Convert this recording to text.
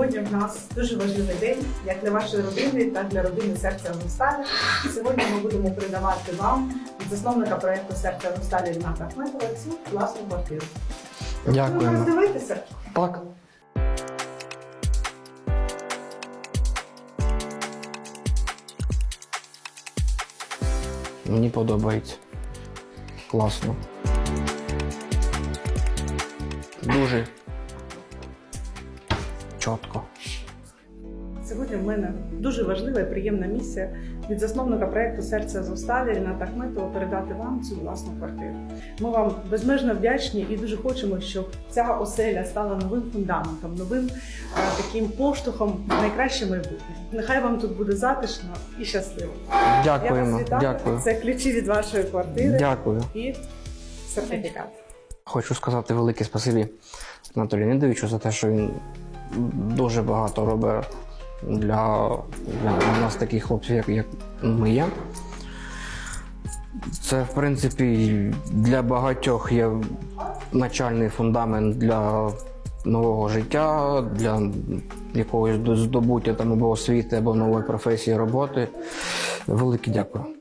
Сьогодні в нас дуже важливий день, як для вашої родини, так і для родини серця Азовсталі. Сьогодні ми будемо передавати вам від засновника проєкту серця Азовсталі Ріната Ахметова цю власну квартиру. Ви Дякуємо. роздивитися. Так. Мені подобається. Класно. Дуже чітко. Сьогодні в мене дуже важлива і приємна місія від засновника проєкту Серця Азовсталі Ріната Ахметова передати вам цю власну квартиру. Ми вам безмежно вдячні і дуже хочемо, щоб ця оселя стала новим фундаментом, новим е, таким поштовхом в найкраще майбутнє. Нехай вам тут буде затишно і щасливо. Я Дякуємо. вас вітаю. Дякую. Це ключі від вашої квартири Дякую. і сертифікат. Хочу сказати велике спасибі Анатолію Леонідовичу за те, що він дуже багато робить для, для нас таких хлопців, як, як ми є. Це, в принципі, для багатьох є начальний фундамент для нового життя, для якогось здобуття там або освіти, або нової професії роботи. Велике дякую.